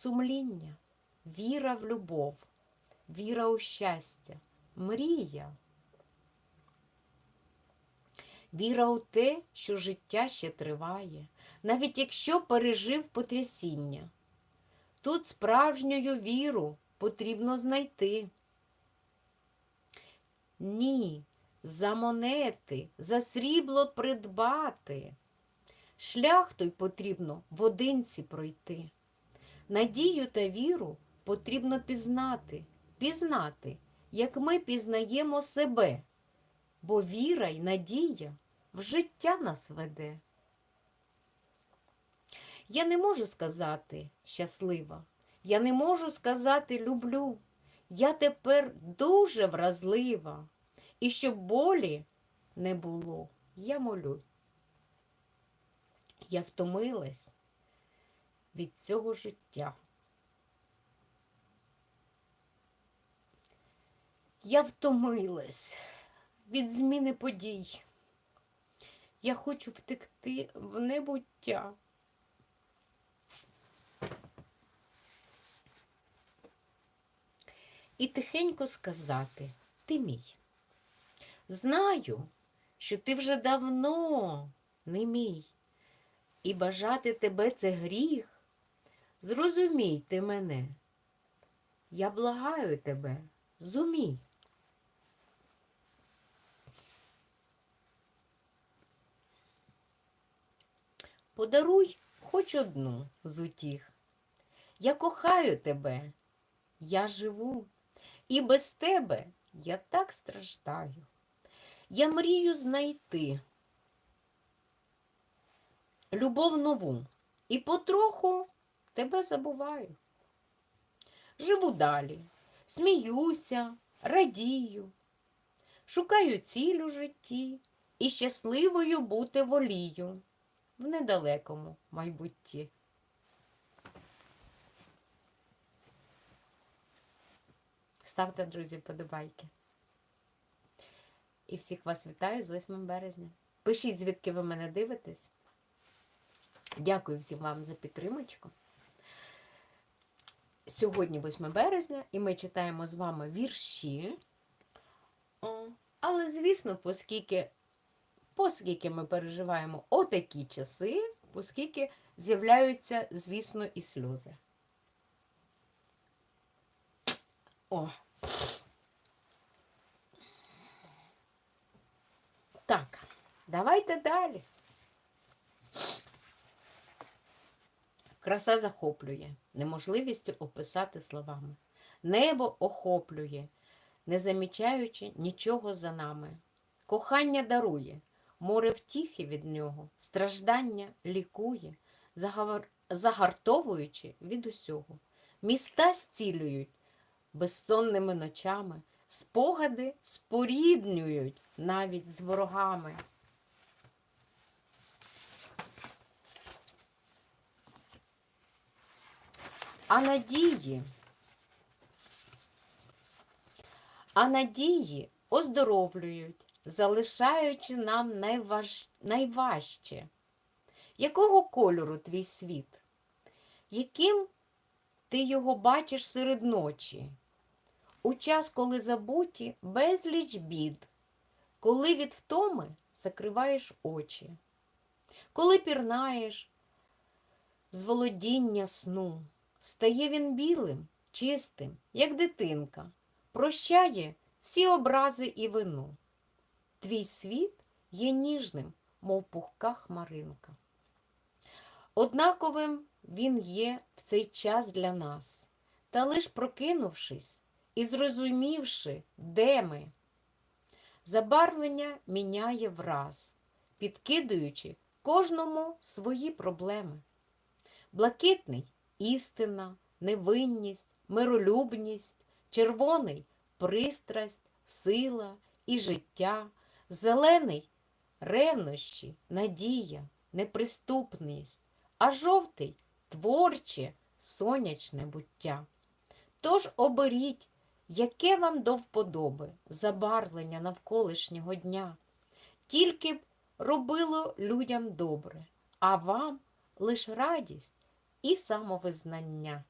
сумління, віра в любов, віра у щастя, мрія. Віра у те, що життя ще триває, навіть якщо пережив потрясіння. Тут справжню віру потрібно знайти. Ні, за монети, за срібло придбати. Шлях той потрібно в одинці пройти. Надію та віру потрібно пізнати, пізнати, як ми пізнаємо себе, бо віра й надія в життя нас веде. Я не можу сказати щаслива, я не можу сказати люблю. Я тепер дуже вразлива, і щоб болі не було, я молю. Я втомилась від цього життя. Я втомилась від зміни подій. Я хочу втекти в небуття. І тихенько сказати ти мій. Знаю, що ти вже давно не мій, і бажати тебе це гріх. Зрозумій ти мене. Я благаю тебе, зумій. Подаруй хоч одну з утіх. Я кохаю тебе, я живу, і без тебе я так страждаю. Я мрію знайти любов нову і потроху тебе забуваю. Живу далі, сміюся, радію, шукаю ціль у житті і щасливою бути волію в недалекому майбутті. Ставте, друзі, подобайки. І всіх вас вітаю з 8 березня. Пишіть, звідки ви мене дивитесь. Дякую всім вам за підтримочку. Сьогодні 8 березня, і ми читаємо з вами вірші. Але, звісно, оскільки, оскільки ми переживаємо отакі часи, оскільки з'являються, звісно, і сльози. О. Так, давайте далі. Краса захоплює, неможливістю описати словами. Небо охоплює, не замічаючи нічого за нами. Кохання дарує, море втіхи від нього, страждання лікує, загавар- загартовуючи від усього. Міста зцілюють безсонними ночами, спогади споріднюють навіть з ворогами. А надії, а надії оздоровлюють, залишаючи нам найваж... найважче. Якого кольору твій світ? Яким ти його бачиш серед ночі? У час, коли забуті безліч бід, коли від втоми закриваєш очі, коли пірнаєш з володіння сну, стає він білим, чистим, як дитинка, прощає всі образи і вину. Твій світ є ніжним, мов пухка хмаринка. Однаковим він є в цей час для нас, та лиш прокинувшись і зрозумівши, де ми, забарвлення міняє враз, підкидуючи кожному свої проблеми. Блакитний істина, невинність, миролюбність, червоний пристрасть, сила і життя, зелений ревнощі, надія, неприступність, а жовтий творче, сонячне буття. Тож оберіть, яке вам до вподоби забарвлення навколишнього дня, тільки б робило людям добре, а вам лиш радість і самовизнання.